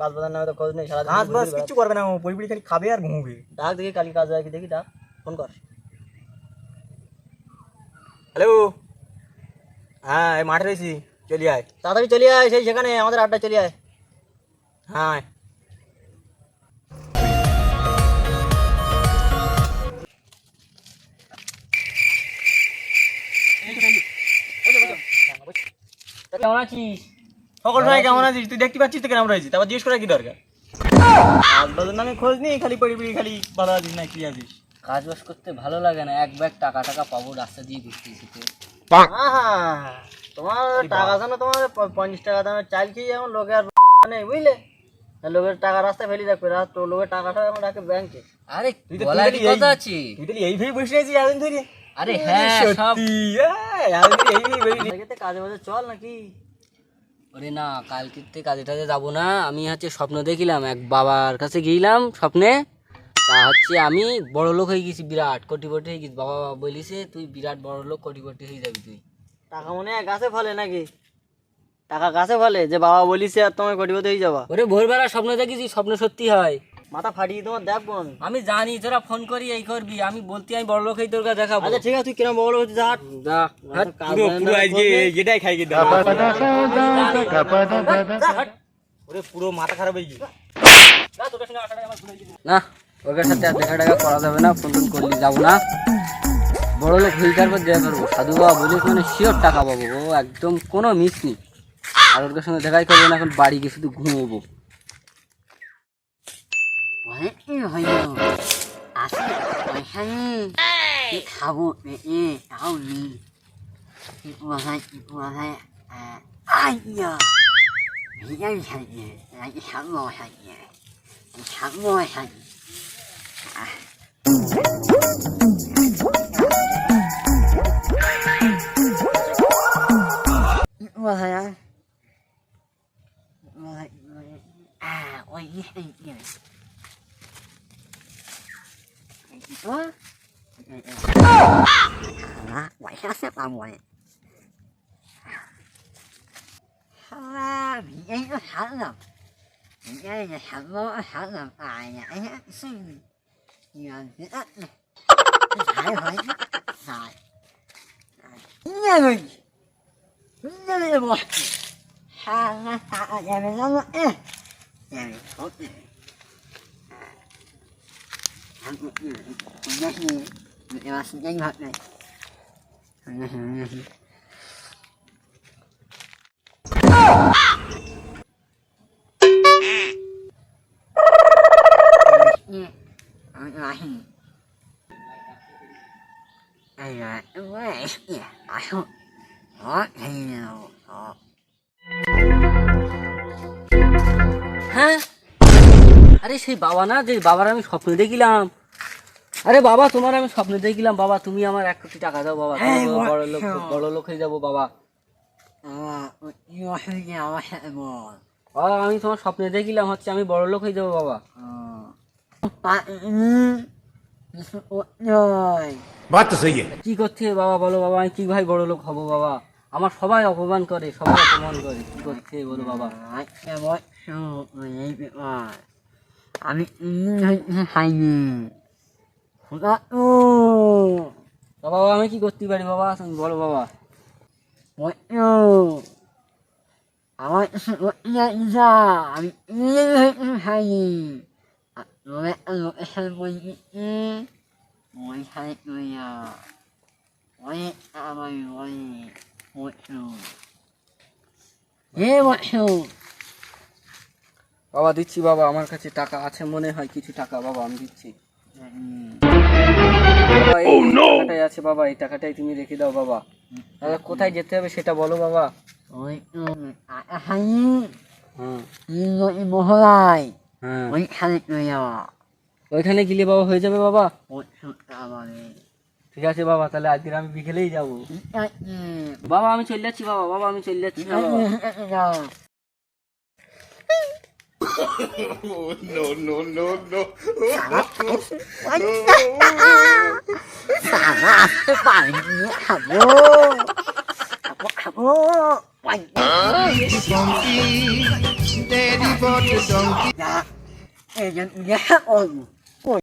কাজ বাজার নামে তো খোঁজ নেই সারাদিন কাজ ঘুরে বাজ ঘুরে কিচ্ছু করবে না ও পরিপুরি খালি খাবে আর ঘুমবে। বেড়াচ্ছে। ডাক দেখি কালকে কাজ হয় কি দেখি ডাক ফোন কর। হ্যালো হ্যাঁ এই মাঠে রয়েছি চলি আয়। তাড়াতাড়ি চলে আয় সেই সেখানে আমাদের আড্ডা চলে আয়। হ্যাঁ আয়। কেমন আছিস? সকল ভাই কেমন আছিস? তুই দেখতে পাচ্ছিস তো কেমন রয়েছিস তারপর জিজ্ঞেস করার কি দরকার? নামে খোঁজ নেই খালি পরিপুরি খালি ভালো আছিস না কি আছিস? কাজ বাজ করতে ভালো লাগে না এক ব্যাগ টাকা টাকা পাবো রাস্তা দিয়ে ঘুরতে যেতে। তোমার টাকা জানো তোমার পঞ্চাশ টাকা দামের চাল খেয়ে এখন লোকে আর নেই বুঝলে? লোকের টাকা রাস্তায় ফেলে রাখবে তো লোকের এখন রাখে ব্যাংকে আরে তুই তো তো কথা আছে? তুই তাহলে এই ভেবে বসে রয়েছিস এতদিন ধরে। আরে হ্যাঁ সত্যি এই, ভেবে বসে। কাজে বাজে চল নাকি? ওরে না কালকের থেকে কাজে টাজে যাব না। আমি হচ্ছে স্বপ্ন দেখিলাম এক বাবার কাছে গিয়েলাম স্বপ্নে। তা হচ্ছে আমি বড় লোক হয়ে গেছি বিরাট কটিপটি হয়ে গেছি। বাবা বলিছে তুই বিরাট বড় লোক কোটিপতি হয়ে যাবি তুই। টাকা মনে হয় গাছে ফলে নাকি? টাকা গাছে ফলে? যে বাবা বলিছে আর তোমার কোটিপতি হয়ে যাবা। ওরে ভোরবেলা স্বপ্ন দেখেছি স্বপ্ন সত্যি হয়। মাথা ফাটিয়ে তোমার দেখব আমি আমি জানি তোরা ফোন করি এই করবি আমি বলতে আমি বড় লোক হয়ে তোর কাছে দেখাবো আচ্ছা ঠিক আছে তুই কিরম বড় হচ্ছে যা যা, পুরো পুরো আজকে এটাই খাই গিয়ে ওরে পুরো মাথা খারাপ হয়ে গিয়ে না ওদের সাথে আর দেখা টাকা করা যাবে না ফোন করলে যাব না বড় লোক হয়ে যাওয়ার পর দেখা করব সাধু বাবা বলিস মানে শিওর টাকা পাবো ও একদম কোনো মিস নেই আর ওর সঙ্গে দেখাই করব না এখন বাড়ি গিয়ে শুধু ঘুমোবো 왜 이래요? 아시, 아시, 이 가보, 예, 나오니. 이쁘어서, 이쁘어서, 아, 아니야. 이년 살지, 나이 삼모 살지, 삼모 살지. 아. 이쁘어서야. 아, 왜 이래요? đó đó quậy hết xếp ông quậy bị ấy có sẵn rồi mình ấy là sẵn bố có sẵn rồi bài nhà ấy hết xin. Giờ thì ít này phải hỏi rồi nhà mình nhà mình một hàng là hàng nhà mình nó nó nhà mình tốt này হ্যাঁ? আরে সেই বাবা না যে বাবার আমি স্বপ্ন দেখিলাম। আরে বাবা তোমার আমি স্বপ্ন দেখলাম। বাবা তুমি আমার এক কোটি টাকা দাও বাবা। বড় লোক বড় লোক হয়ে যাব বাবা। বাবা আমি তোমার স্বপ্নে দেখিলাম হচ্ছে আমি বড় লোক হয়ে যাব বাবা। কি করছে বাবা? বলো বাবা আমি কি ভাই বড় লোক হব বাবা? আমার সবাই অপমান করে সবাই অপমান করে। কি করছে বলো বাবা? আমি হইতে বাবা আমি কি করতে পারি বাবা? তুমি বলো বাবা। আমার আমি খাইনি মই খাই অনেক আমার অনেক হে বসু বাবা দিচ্ছি বাবা আমার কাছে টাকা আছে মনে হয় কিছু টাকা বাবা আমি দিচ্ছি। বাবা, এই টাকাটাই আছে বাবা এই টাকাটাই তুমি রেখে দাও বাবা। তাহলে কোথায় যেতে হবে সেটা বলো বাবা। হ্যাঁ মহলাই হ্যাঁ ওইখানে চলে যাওয়া। ওইখানে গেলে বাবা হয়ে যাবে বাবা। মানে ঠিক আছে বাবা তাহলে আজকে আমি বিকেলেই যাব। বাবা আমি চলে যাচ্ছি বাবা বাবা আমি চলে যাচ্ছি বাবা। no no no no สาฝ่ายนี้ฮัลโหลฮัลโหลไปเดดี้บอดดองกี้นะเอ็นยังแย่อ่อน